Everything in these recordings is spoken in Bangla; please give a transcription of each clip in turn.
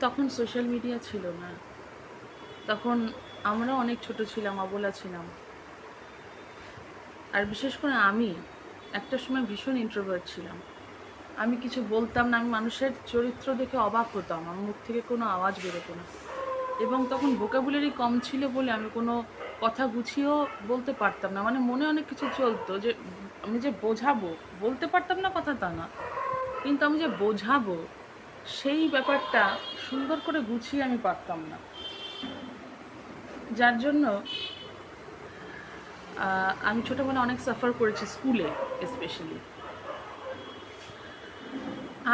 তখন সোশ্যাল মিডিয়া ছিল না। তখন আমরা অনেক ছোট ছিলাম, অবলা ছিলাম। আর বিশেষ করে আমি একটা সময় ভীষণ ইন্ট্রোভার্ট ছিলাম। আমি কিছু বলতাম না, আমি মানুষের চরিত্র দেখে অবাক হতাম, আমার মুখ থেকে কোনো আওয়াজ বেরোতো না। এবং তখন ভোকাবুলারি কম ছিল বলে আমি কোনো কথা গুছিয়েও বলতে পারতাম না। মানে মনে অনেক কিছু চলতো যে, আমি যে বোঝাবো, বলতে পারতাম না কথা তা না। কিন্তু আমি যে বোঝাবো সেই ব্যাপারটা সুন্দর করে গুছিয়ে আমি পারতাম না। যার জন্য আমি ছোটোবেলা অনেক সাফার করেছি স্কুলে স্পেশালি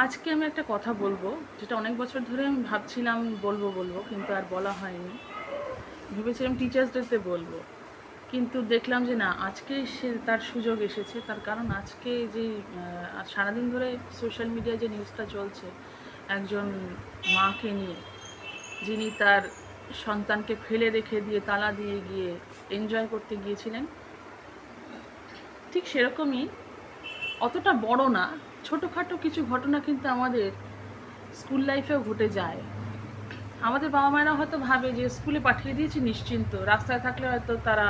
আজকে আমি একটা কথা বলব, যেটা অনেক বছর ধরে আমি ভাবছিলাম, বলব বলব, কিন্তু আর বলা হয়নি। ভেবেছিলাম টিচার্স ডেতে বলব। কিন্তু দেখলাম যে না, আজকে সে তার সুযোগ এসেছে। তার কারণ আজকে যে সারাদিন ধরে সোশ্যাল মিডিয়ায় যে নিউজটা চলছে একজন মাকে নিয়ে, যিনি তার সন্তানকে ফেলে রেখে দিয়ে তালা দিয়ে গিয়ে এনজয় করতে গিয়েছিলেন। ঠিক সেরকমই অতটা বড় না, ছোটোখাটো কিছু ঘটনা কিন্তু আমাদের স্কুল লাইফেও ঘটে যায়। আমাদের বাবা মায়েরা হয়তো ভাবে যে স্কুলে পাঠিয়ে দিয়েছি নিশ্চিন্ত, রাস্তায় থাকলে হয়তো তারা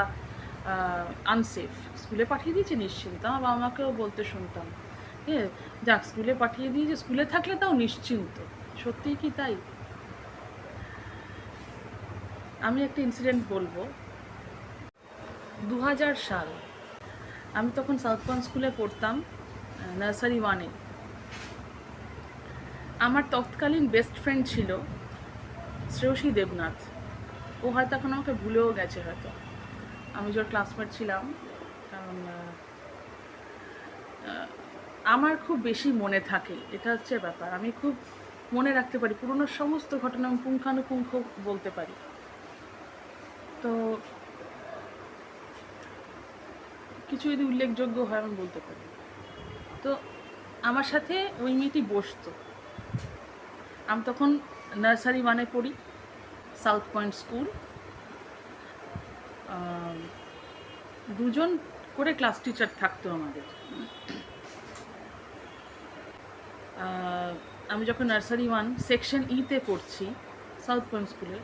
আনসেফ স্কুলে পাঠিয়ে দিয়েছি নিশ্চিন্ত, আমার বাবা মাকেও বলতে শুনতাম। হ্যাঁ যাক, স্কুলে পাঠিয়ে দিয়েছে স্কুলে থাকলে তাও নিশ্চিন্ত। সত্যিই কি তাই? আমি একটা ইনসিডেন্ট বলব। দু হাজার সাল, আমি তখন সাউথ পয়েন্ট স্কুলে পড়তাম নার্সারি ওয়ানে আমার তৎকালীন বেস্ট ফ্রেন্ড ছিল শ্রেয়সী দেবনাথ। ও হয়তো এখন আমাকে ভুলেও গেছে হয়তো। আমি যার ক্লাসমেট ছিলাম কারণ আমার খুব বেশি মনে থাকে, এটা হচ্ছে ব্যাপার। আমি খুব মনে রাখতে পারি, পুরনো সমস্ত ঘটনা আমি পুঙ্খানুপুঙ্খ বলতে পারি। তো কিছু যদি উল্লেখযোগ্য হয় আমি বলতে পারি। তো আমার সাথে ওই মেয়েটি বসতো। আমি তখন নার্সারি ওয়ানে পড়ি, সাউথ পয়েন্ট স্কুল। দুজন করে ক্লাস টিচার থাকতো আমাদের। আমি যখন নার্সারি ওয়ান সেকশন ইতে পড়ছি, সাউথ পয়েন্ট স্কুলে,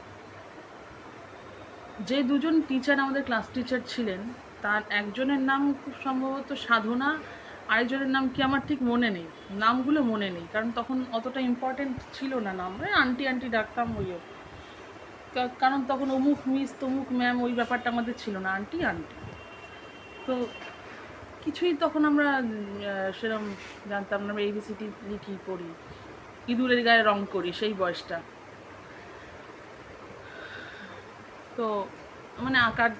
যে দুজন টিচার আমাদের ক্লাস টিচার ছিলেন, তার একজনের নাম খুব সম্ভবত সাধনা, আরেকজনের নাম কি আমার ঠিক মনে নেই, নামগুলো মনে নেই, কারণ তখন অতটা ইম্পর্টেন্ট ছিল না নাম। ওই আন্টি আন্টি ডাকতাম ওইও কা- কারণ তখন অমুক মিস তমুক ম্যাম ওই ব্যাপারটা আমাদের ছিল না আন্টি আন্টি তো কিছুই তখন আমরা সেরম জানতাম না। আমরা এবিসিটি লিখি পড়ি। ইঁদুরের গায়ে রং করি, সেই বয়সটা। তো মানে আঁকার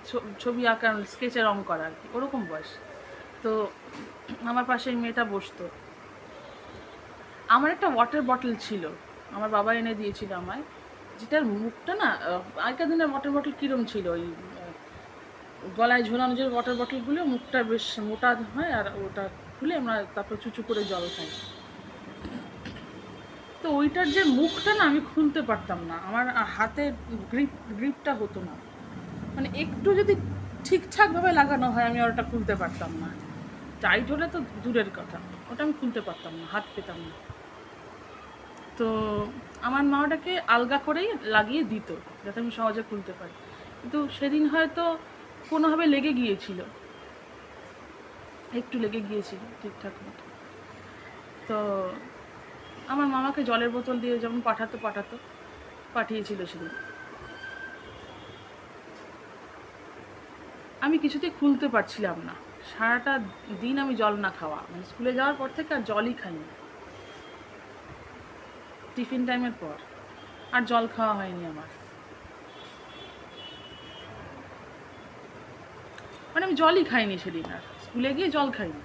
ছবি আঁকার, স্কেচে রং করা আর কি, ওরকম বয়স। তো আমার পাশে মেয়েটা বসতো। আমার একটা ওয়াটার বটল ছিল। আমার বাবা এনে দিয়েছিল আমায়। যেটার মুখটা না আগেকার দিনের ওয়াটার বটল কীরম ছিল ওই গলায় ঝোলানো যে ওয়াটার বটলগুলো মুখটা বেশ মোটা হয় আর ওটা খুলে আমরা তারপর চুচু করে জল খাই। তো ওইটার যে মুখটা না, আমি খুলতে পারতাম না। আমার হাতে গ্রিপ গ্রিপটা হতো না। মানে একটু যদি ঠিকঠাকভাবে লাগানো হয়, আমি ওটা খুলতে পারতাম না। টাইট হলে তো দূরের কথা। ওটা আমি খুলতে পারতাম না, হাত পেতাম না। তো আমার মা ওটাকে আলগা করেই লাগিয়ে দিত, যাতে আমি সহজে খুলতে পারি। কিন্তু সেদিন হয়তো কোনোভাবে লেগে গিয়েছিল। একটু লেগে গিয়েছিল ঠিকঠাক মতো। তো আমার মামাকে জলের বোতল দিয়ে যেমন পাঠাতো পাঠাতো, পাঠিয়েছিল সেদিন। আমি কিছুতেই খুলতে পারছিলাম না। সারাটা দিন আমি জল না খাওয়া। মানে স্কুলে যাওয়ার পর থেকে আর জলই খাইনি। টিফিন টাইমের পর। আর জল খাওয়া হয়নি আমার। মানে আমি জলই খাইনি সেদিন আর। স্কুলে গিয়ে জল খাইনি।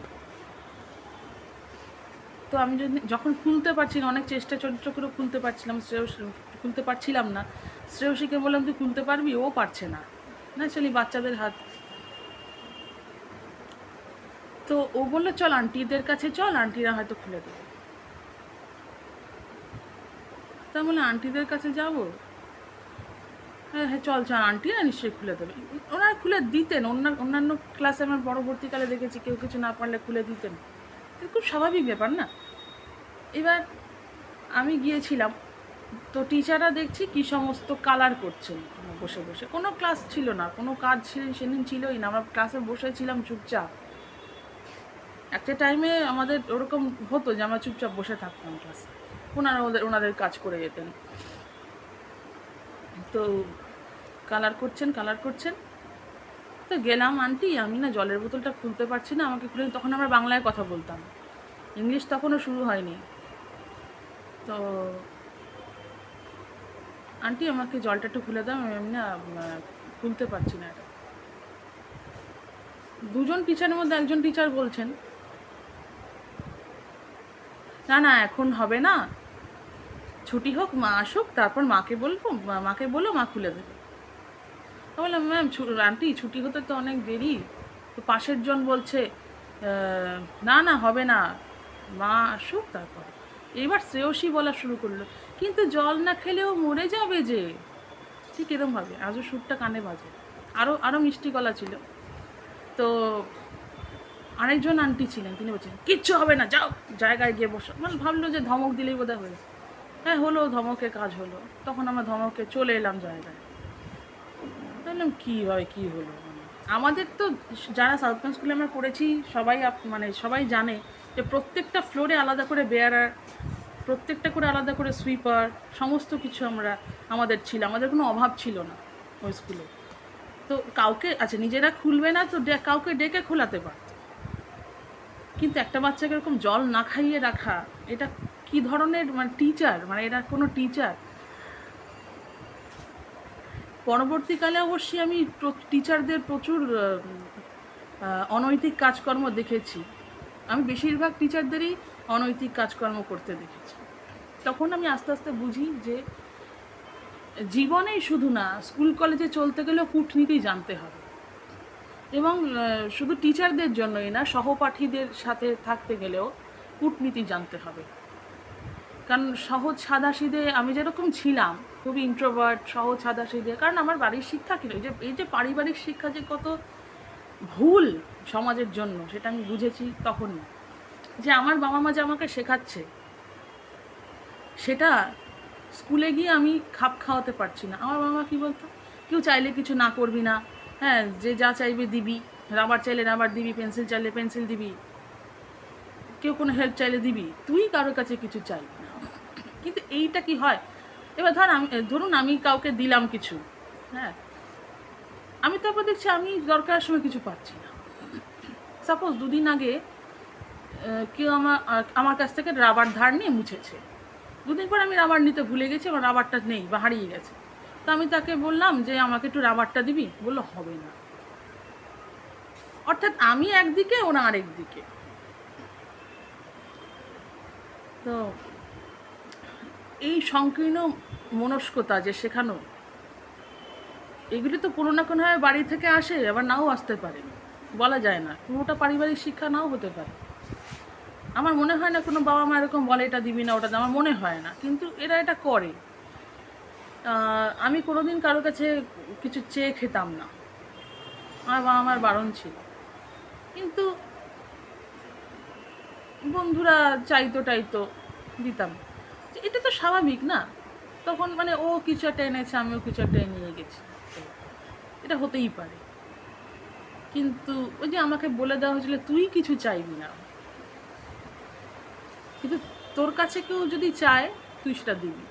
তো আমি যদি যখন খুলতে পারছি না অনেক চেষ্টা চরিত্র করে খুলতে পারছিলাম, শ্রেয়স, খুলতে পারছিলাম না। শ্রেয়সীকে বললাম, তুই খুলতে পারবি? ও পারছে না। না চলি বাচ্চাদের হাত। তো ও বলল, চল আন্টিদের কাছে চল, আন্টিরা হয়তো খুলে দেবে। তা বলে আন্টিদের কাছে যাব? হ্যাঁ হ্যাঁ চল চল আন্টিরা নিশ্চয়ই খুলে দেবে। ওনারা খুলে দিতেন অন্য অন্যান্য ক্লাসে আমার পরবর্তীকালে দেখেছি কেউ কিছু না পারলে খুলে দিতেন। খুব স্বাভাবিক ব্যাপার, না? এবার আমি গিয়েছিলাম, তো টিচাররা দেখছি কি সমস্ত কালার করছেন। বসে বসে, কোনো ক্লাস ছিল না, কোনো কাজ ছিল সেদিন ছিলই না, আমরা ক্লাসে বসেছিলাম চুপচাপ। একটা টাইমে আমাদের ওরকম হতো যে আমরা চুপচাপ বসে থাকতাম ক্লাসে ওনারা ওদের, ওনাদের কাজ করে যেতেন। তো কালার করছেন কালার করছেন। তো গেলাম আন্টি, আমি না জলের বোতলটা খুলতে পারছি না, আমাকে খুলে তখন আমরা বাংলায় কথা বলতাম। ইংলিশ তখনও শুরু হয়নি। তো আন্টি, আমাকে জলটা একটু খুলে দাও, আমি না খুলতে পারছি না এটা। দুজন টিচারের মধ্যে একজন টিচার বলছেন, না না, এখন হবে না। ছুটি হোক, মা আসুক, তারপর মাকে বলব মাকে বলো, মা খুলে দেবে। আমি বললাম, ম্যাম আন্টি, ছুটি হতে তো অনেক দেরি। তো পাশের জন বলছে না না, হবে না। মা আসুক তারপর। এবার শ্রেয়সী বলা শুরু করল, কিন্তু জল না খেলেও মরে যাবে যে? ঠিক এরমভাবে আজও সুরটা কানে বাজে। আরও আরও মিষ্টি গলা ছিল। তো আরেকজন আন্টি ছিলেন, তিনি বলছেন, কিচ্ছু হবে না, যাও, জায়গায় গিয়ে বসো। মানে ভাবলো যে ধমক দিলেই বোধহয় হয়ে হ্যাঁ হলো ধমকে কাজ হলো। তখন আমরা ধমকে চলে এলাম জায়গায়। বললাম কী হয় কী হলো মানে। আমাদের তো যারা সাউথ পয়েন্ট স্কুলে আমরা পড়েছি, সবাই মানে সবাই জানে যে প্রত্যেকটা ফ্লোরে আলাদা করে বেয়ারার প্রত্যেকটা করে আলাদা করে সুইপার সমস্ত কিছু আমরা, আমাদের ছিল, আমাদের কোনো অভাব ছিল না ওই স্কুলে তো কাউকে আচ্ছা নিজেরা খুলবে না তো কাউকে ডেকে খোলাতে পারত। কিন্তু একটা বাচ্চাকে এরকম জল না খাইয়ে রাখা, এটা কি ধরনের মানে টিচার মানে এটা কোনো টিচার পরবর্তীকালে অবশ্যই আমি টিচারদের প্রচুর অনৈতিক কাজকর্ম দেখেছি। আমি বেশিরভাগ টিচারদেরই অনৈতিক কাজকর্ম করতে দেখেছি। তখন আমি আস্তে আস্তে বুঝি যে জীবনেই শুধু না স্কুল কলেজে চলতে গেলেও কূটনীতি জানতে হবে। এবং শুধু টিচারদের জন্যই না, সহপাঠীদের সাথে থাকতে গেলেও কূটনীতি জানতে হবে। কারণ সহজ সাদাসিদে আমি যেরকম ছিলাম খুবই ইন্ট্রোভার্ট সহজ সাদাসিদে কারণ আমার বাড়ির শিক্ষা কি? এই যে এই যে পারিবারিক শিক্ষা যে কত ভুল সমাজের জন্য, সেটা আমি বুঝেছি তখনই। যে আমার বাবা মা যে আমাকে শেখাচ্ছে, সেটা স্কুলে গিয়ে আমি খাপ খাওয়াতে পারছি না। আমার বাবা মা কী বলতো? কেউ চাইলে কিছু না করবি না। হ্যাঁ যে যা চাইবে দিবি। রাবার চাইলে রাবার দিবি, পেন্সিল চাইলে পেন্সিল দিবি। কেউ কোনো হেল্প চাইলে দিবি। তুই কারোর কাছে কিছু চাইবি না। কিন্তু এইটা কি হয়? এবার ধর আমি ধরুন আমি কাউকে দিলাম কিছু হ্যাঁ? আমি তারপর দেখছি আমি দরকারের সময় কিছু পাচ্ছি না। সাপোজ দুদিন আগে কেউ আমার আমার কাছ থেকে রাবার ধার নিয়ে মুছেছে। দুদিন পর আমি রাবার নিতে ভুলে গেছি আমার রাবারটা নেই, বা হারিয়ে গেছে। তো আমি তাকে বললাম যে, আমাকে একটু রাবারটা দিবি? বলল, হবে না। অর্থাৎ আমি একদিকে, ওরা আরেক দিকে। তো এই সংকীর্ণ মনস্কতা যে শেখানো, এগুলি তো কোনো না কোনোভাবে বাড়ি থেকে আসে, আবার নাও আসতে পারে। বলা যায় না পুরোটা পারিবারিক শিক্ষা নাও হতে পারে। আমার মনে হয় না কোনো বাবা মা এরকম বলে, এটা দিবি না, ওটা আমার মনে হয় না, কিন্তু এরা এটা করে। আমি কোনোদিন কারও কাছে কিছু চেয়ে খেতাম না। আমার বাবা আমার বারণ ছিল। কিন্তু বন্ধুরা চাইতো টাইতো দিতাম। এটা তো স্বাভাবিক না। তখন মানে ও কিছু একটা এনেছে, আমিও কিছু একটা নিয়ে গেছি। এটা হতেই পারে। কিন্তু ওই যে আমাকে বলে দেওয়া হয়েছিল, তুই কিছু চাইবি না। কিন্তু তোর কাছে কেউ যদি চায়, তুই সেটা দিবি।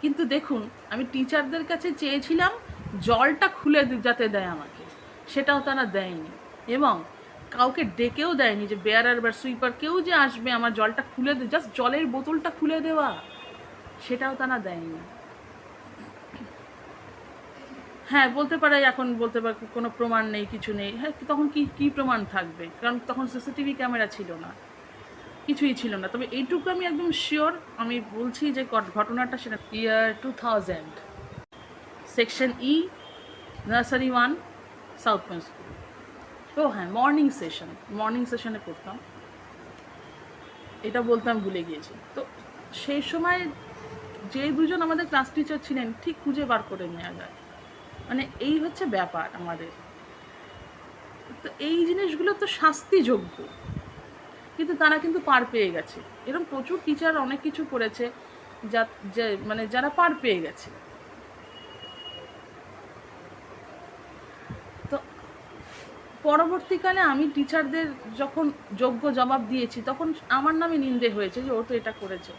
কিন্তু দেখুন, আমি টিচারদের কাছে চেয়েছিলাম, জলটা খুলে যাতে দেয় আমাকে। সেটাও তারা দেয়নি। এবং কাউকে ডেকেও দেয়নি যে, বেয়ারার বা সুইপার, কেউ যে আসবে, আমার জলটা খুলে দে, জাস্ট জলের বোতলটা খুলে দেওয়া। সেটাও তারা দেয়নি। হ্যাঁ বলতে পারে এখন বলতে পারে কোনো প্রমাণ নেই, কিছু নেই। হ্যাঁ তখন কি কি প্রমাণ থাকবে? কারণ তখন সিসিটিভি ক্যামেরা ছিল না। কিছুই ছিল না। তবে এইটুকু আমি একদম শিওর আমি বলছি যে ঘটনাটা সেটা year two thousand section E nursery one South Point school ও হ্যাঁ মর্নিং সেশন মর্নিং সেশনে পড়তাম। এটা বলতাম ভুলে গিয়েছি। তো সেই সময় যে দুজন আমাদের ক্লাস টিচার ছিলেন, ঠিক খুঁজে বার করে নেওয়া যায়। মানে এই হচ্ছে ব্যাপার আমাদের। তো এই জিনিসগুলো তো শাস্তিযোগ্য। কিন্তু তারা কিন্তু পার পেয়ে গেছে। এরকম প্রচুর টিচার অনেক কিছু করেছে, যা মানে যারা পার পেয়ে গেছে। তো পরবর্তীকালে আমি টিচারদের যখন যোগ্য জবাব দিয়েছি, তখন আমার নামে নিন্দে হয়েছে যে, ও তো এটা করেছে।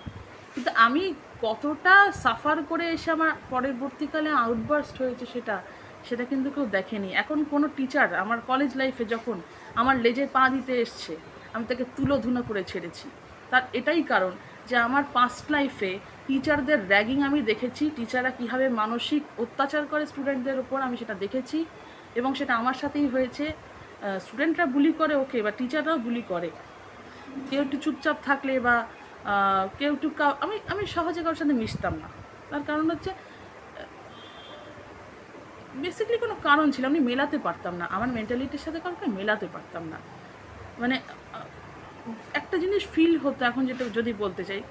কিন্তু আমি কতটা সাফার করে এসে আমার পরবর্তীকালে আউটবার্স্ট হয়েছে সেটা সেটা কিন্তু কেউ দেখেনি। এখন কোনো টিচার আমার কলেজ লাইফে যখন আমার লেজে পা দিতে এসছে, আমি তাকে তুলো ধুনো করে ছেড়েছি। তার এটাই কারণ যে আমার পাস্ট লাইফে টিচারদের র্যাগিং আমি দেখেছি টিচাররা কীভাবে মানসিক অত্যাচার করে স্টুডেন্টদের ওপর আমি সেটা দেখেছি এবং সেটা আমার সাথেই হয়েছে। স্টুডেন্টরা বুলি করে ওকে বা টিচাররাও বুলি করে। কেউ একটু চুপচাপ থাকলে বা কেউ একটু কাউ আমি আমি সহজে কারোর সাথে মিশতাম না। তার কারণ হচ্ছে বেসিক্যালি কোনো কারণ ছিল, আমি মেলাতে পারতাম না। আমার মেন্টালিটির সাথে কাউকে মেলাতে পারতাম না। মানে একটা জিনিস ফিল হতো এখন যেটা যদি বলতে চাই,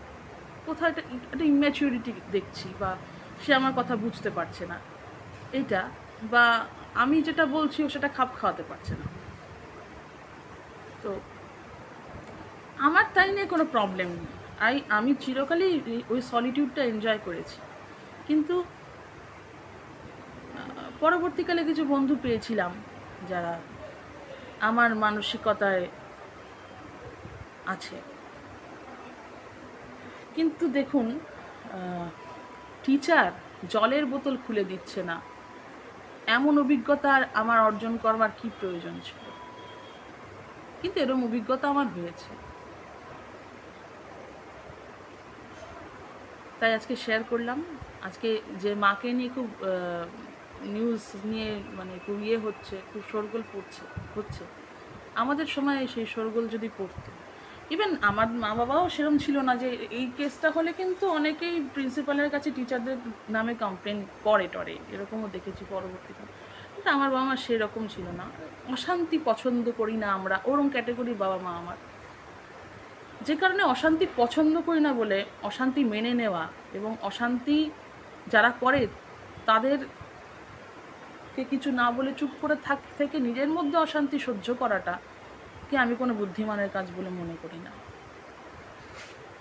কোথাও একটা একটা ইম্যাচিউরিটি দেখছি বা সে আমার কথা বুঝতে পারছে না। এটা বা আমি যেটা বলছি ও সেটা খাপ খাওয়াতে পারছে না। তো, আমার তাই নিয়ে কোনো প্রবলেম নেই। আই, আমি চিরকালই ওই সলিটিউডটা এনজয় করেছি। কিন্তু পরবর্তীকালে কিছু বন্ধু পেয়েছিলাম যারা আমার মানসিকতায় আছে। কিন্তু দেখুন টিচার জলের বোতল খুলে দিচ্ছে না। এমন অভিজ্ঞতা আর আমার অর্জন করবার কি প্রয়োজন ছিল? কিন্তু এরকম অভিজ্ঞতা আমার হয়েছে। তাই আজকে শেয়ার করলাম। আজকে যে মাকে নিয়ে খুব নিউজ নিয়ে মানে খুব ইয়ে হচ্ছে, খুব শোরগোল পড়ছে, হচ্ছে। আমাদের সময় সেই শোরগোল যদি পড়তো। ইভেন আমার মা বাবাও সেরকম ছিল না যে এই কেসটা হলে কিন্তু অনেকেই প্রিন্সিপালের কাছে টিচারদের নামে কমপ্লেন করে টরে। এরকমও দেখেছি পরবর্তীকালে কিন্তু আমার বাবা মা সেরকম ছিল না। অশান্তি পছন্দ করি না আমরা। ওরম ক্যাটাগরির বাবা মা আমার। যে কারণে অশান্তি পছন্দ করি না বলে অশান্তি মেনে নেওয়া এবং অশান্তি যারা করে তাদেরকে কিছু না বলে চুপ করে থাক, থেকে নিজের মধ্যে অশান্তি সহ্য করাটা কে আমি কোনো বুদ্ধিমানের কাজ বলে মনে করি না।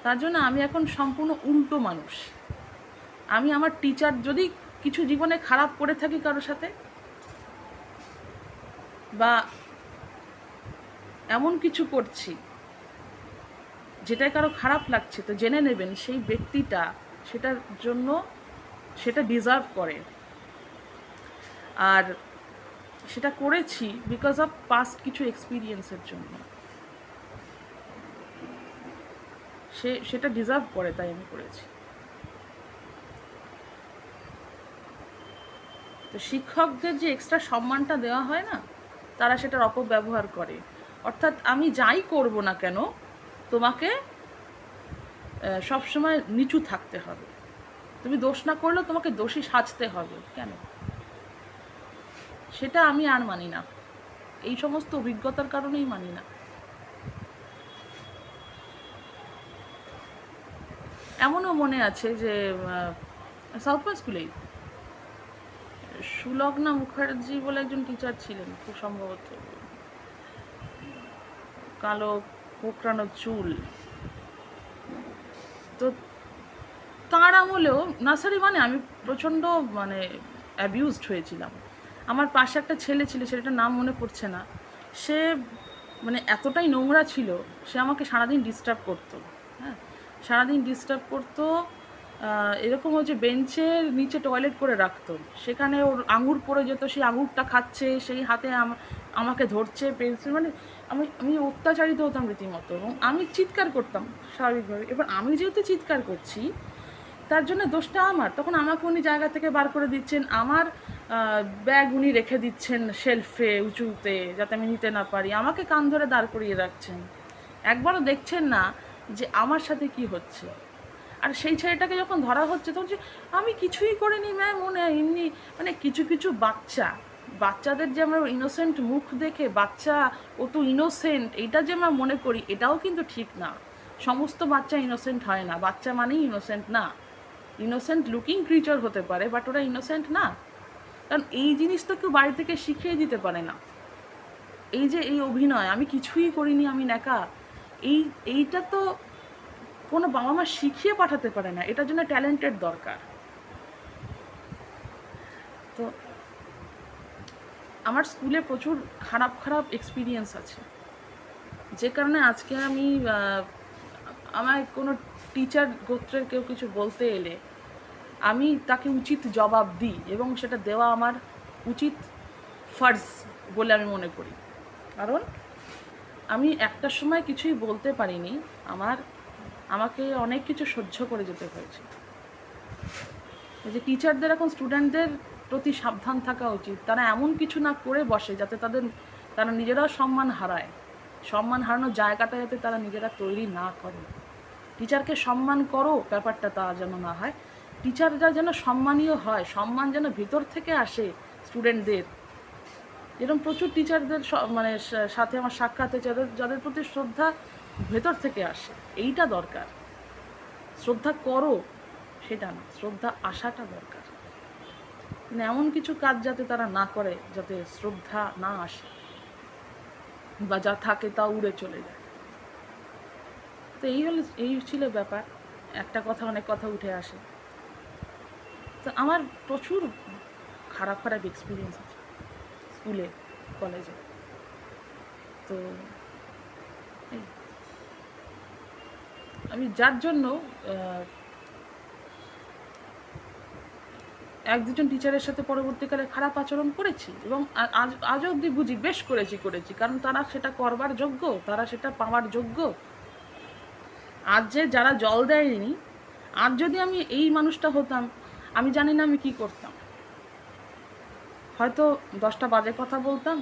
তার জন্য আমি এখন সম্পূর্ণ উল্টো মানুষ। আমি আমার টিচার যদি কিছু জীবনে খারাপ করে থাকি কারোর সাথে বা এমন কিছু করছি যেটা কারও খারাপ লাগছে, তো জেনে নেবেন সেই ব্যক্তিটা সেটার জন্য সেটা ডিজার্ভ করে। আর সেটা করেছি বিকজ অফ পাস্ট কিছু এক্সপিরিয়েন্সের জন্য। সে, সেটা ডিজার্ভ করে, তাই আমি করেছি। তো শিক্ষকদের যে এক্সট্রা সম্মানটা দেওয়া হয় না, তারা সেটার অপব্যবহার করে। অর্থাৎ আমি যাই করব না কেন তোমাকে সবসময় নিচু থাকতে হবে। তুমি দোষ না করলেও তোমাকে দোষী সাজতে হবে। কেন? সেটা আমি আর মানি না। এই সমস্ত অভিজ্ঞতার কারণেই মানি না। এমনও মনে আছে যে সাউথ স্কুলেই সুলগ্না মুখার্জি বলে একজন টিচার ছিলেন, খুব সম্ভবত। কালো কোকড়ানো চুল। তো তার আমলেও নার্সারি মানে আমি প্রচণ্ড মানে অ্যাবিউজড হয়েছিলাম। আমার পাশে একটা ছেলে ছিল, ছেলেটার নাম মনে পড়ছে না। সে মানে এতটাই নোংরা ছিল, সে আমাকে সারাদিন ডিস্টার্ব করতো। হ্যাঁ সারাদিন ডিস্টার্ব করতো এরকম হচ্ছে বেঞ্চের নিচে টয়লেট করে রাখতো। সেখানে ওর আঙুর পড়ে যেত, সেই আঙুরটা খাচ্ছে, সেই হাতে আম- আমাকে ধরছে পেন্সিল মানে আমি আমি অত্যাচারিত হতাম রীতিমতো এবং আমি চিৎকার করতাম স্বাভাবিকভাবে। এবার আমি যেহেতু চিৎকার করছি, তার জন্য দোষটা আমার। তখন আমাকে উনি জায়গা থেকে বার করে দিচ্ছেন, আমার ব্যাগ উনি রেখে দিচ্ছেন শেলফে উঁচুতে, যাতে আমি নিতে না পারি। আমাকে কান ধরে দাঁড় করিয়ে রাখছেন। একবারও দেখছেন না যে আমার সাথে কি হচ্ছে। আর সেই ছেলেটাকে যখন ধরা হচ্ছে, তখন যে আমি কিছুই করিনি, ম্যাম মনে এমনি মানে কিছু কিছু বাচ্চা। বাচ্চাদের যে আমরা ইনোসেন্ট মুখ দেখে বাচ্চা ও তো ইনোসেন্ট এটা যে আমরা মনে করি, এটাও কিন্তু ঠিক না। সমস্ত বাচ্চা ইনোসেন্ট হয় না। বাচ্চা মানেই ইনোসেন্ট না। ইনোসেন্ট লুকিং ক্রিচার হতে পারে বাট ওরা ইনোসেন্ট না। কারণ এই জিনিস তো কেউ বাড়ি থেকে শিখিয়ে দিতে পারে না। এই যে এই অভিনয়, আমি কিছুই করিনি, আমি নেকা এই, এইটা তো কোনো বাবা মা শিখিয়ে পাঠাতে পারে না। এটার জন্য ট্যালেন্টেড দরকার। তো আমার স্কুলে প্রচুর খারাপ খারাপ এক্সপিরিয়েন্স আছে। যে কারণে আজকে আমি আমায় কোনো টিচার গোত্রের কেউ কিছু বলতে এলে আমি তাকে উচিত জবাব দিই এবং সেটা দেওয়া আমার উচিত ফার্জ বলে আমি মনে করি। কারণ আমি একটা সময় কিছুই বলতে পারিনি, আমার, আমাকে অনেক কিছু সহ্য করে যেতে হয়েছে। যে টিচারদের এখন স্টুডেন্টদের প্রতি সাবধান থাকা উচিত। তারা এমন কিছু না করে বসে যাতে তাদের, তারা নিজেরাও সম্মান হারায়। সম্মান হারানোর জায়গাটা যাতে তারা নিজেরা তৈরি না করে। টিচারকে সম্মান করো, ব্যাপারটা তা যেন না হয়। টিচাররা যেন সম্মানীয় হয়, সম্মান যেন ভিতর থেকে আসে স্টুডেন্টদের। এরকম প্রচুর টিচারদের মানে সাথে আমার সাক্ষাৎ হয়েছে, যাদের যাদের প্রতি শ্রদ্ধা ভেতর থেকে আসে। এইটা দরকার। শ্রদ্ধা করো, সেটা না। শ্রদ্ধা আসাটা দরকার। মানে এমন কিছু কাজ যাতে তারা না করে, যাতে শ্রদ্ধা না আসে বা যা থাকে তা উড়ে চলে যায়। তো এই হলো, এই ছিল ব্যাপার। একটা কথা, অনেক কথা উঠে আসে। তো আমার প্রচুর খারাপ খারাপ এক্সপিরিয়েন্স আছে স্কুলে, কলেজে। তো আমি যার জন্য এক দুজন টিচারের সাথে পরবর্তীকালে খারাপ আচরণ করেছি এবং আজ আজও অবধি বুঝি বেশ করেছি করেছি। কারণ তারা সেটা করবার যোগ্য, তারা সেটা পাওয়ার যোগ্য। আজ যে যারা জল দেয়নি, আজ যদি আমি এই মানুষটা হতাম, আমি জানি না আমি কি করতাম। হয়তো দশটা বাজে কথা বলতাম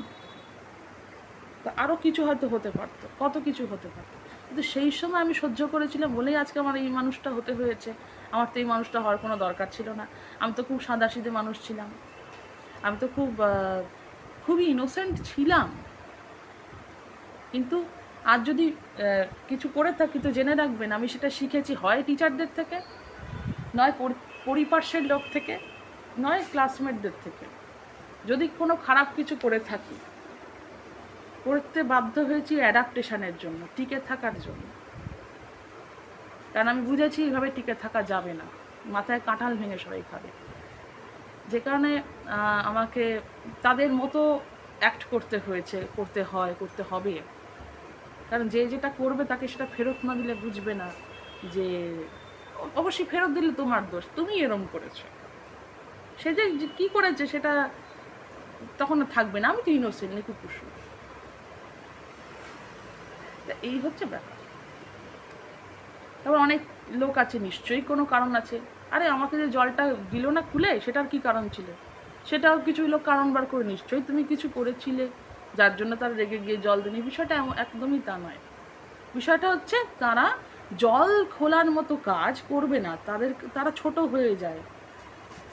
আরও কিছু হয়তো হতে পারতো, কত কিছু হতে পারতো। কিন্তু সেই সময় আমি সহ্য করেছিলাম বলেই আজকে আমার এই মানুষটা হতে হয়েছে। আমার তো এই মানুষটা হওয়ার কোনো দরকার ছিল না। আমি তো খুব সাদাসিধে মানুষ ছিলাম। আমি তো খুব খুবই ইনোসেন্ট ছিলাম। কিন্তু আর যদি কিছু করে থাকি তো জেনে রাখবেন, আমি সেটা শিখেছি। হয় টিচারদের থেকে, নয় পরি- পরিপার্শ্বের লোক থেকে, নয় ক্লাসমেটদের থেকে। যদি কোনো খারাপ কিছু করে থাকি, করতে বাধ্য হয়েছি অ্যাডাপ্টেশনের জন্য, টিকে থাকার জন্য। কারণ আমি বুঝেছি এইভাবে টিকে থাকা যাবে না। মাথায় কাঁঠাল ভেঙে সবাই খাবে। যে কারণে আমাকে তাদের মতো অ্যাক্ট করতে হয়েছে, করতে হয়, করতে হবে। কারণ যে যেটা করবে তাকে সেটা ফেরত না দিলে বুঝবে না যে, অবশ্যই ফেরত দিলে তোমার দোষ, তুমি এরম করেছ। সে যে কী করেছে সেটা তখন থাকবে না। আমি তো ইনোসেন্ট নিকু কুসু তা এই হচ্ছে ব্যাপার। তারপর অনেক লোক আছে, নিশ্চয়ই কোনো কারণ আছে। আরে, আমাকে যে জলটা দিল না খুলে, সেটার কি কারণ ছিল? সেটাও কিছু লোক কারণ বার করে, নিশ্চয়ই তুমি কিছু করেছিলে। যার জন্য তারা রেগে গিয়ে জল দেয়নি। বিষয়টা একদমই তা নয়। বিষয়টা হচ্ছে, তারা জল খোলার মতো কাজ করবে না। তাদের, তারা ছোট হয়ে যায়।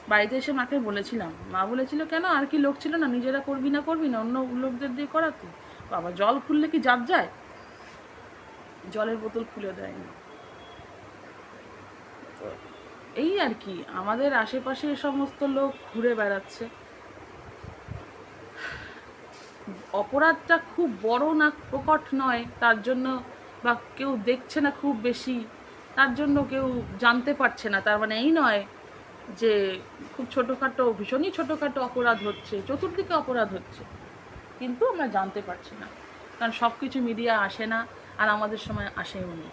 বাড়িতে এসে মাকে বলেছিলাম। মা বলেছিল, কেন? আর কি লোক ছিল না? নিজেরা করবি না করবি না? অন্য লোকদের দিয়ে করাতে? বাবা, জল খুললে কি জাত যায়? জলের বোতল খুলে দেয়নি। এই আর কি, আমাদের আশেপাশে সমস্ত লোক ঘুরে বেড়াচ্ছে। অপরাধটা খুব বড় না, প্রকট নয়, তার জন্য বা কেউ দেখছে না খুব বেশি, তার জন্য কেউ জানতে পারছে না। তার মানে এই নয় যে খুব ছোটোখাটো, ভীষণই ছোটোখাটো অপরাধ হচ্ছে, চতুর্দিকে অপরাধ হচ্ছে, কিন্তু আমরা জানতে পারছি না। কারণ সব কিছু মিডিয়া আসে না, আর আমাদের সময় আসেও নি।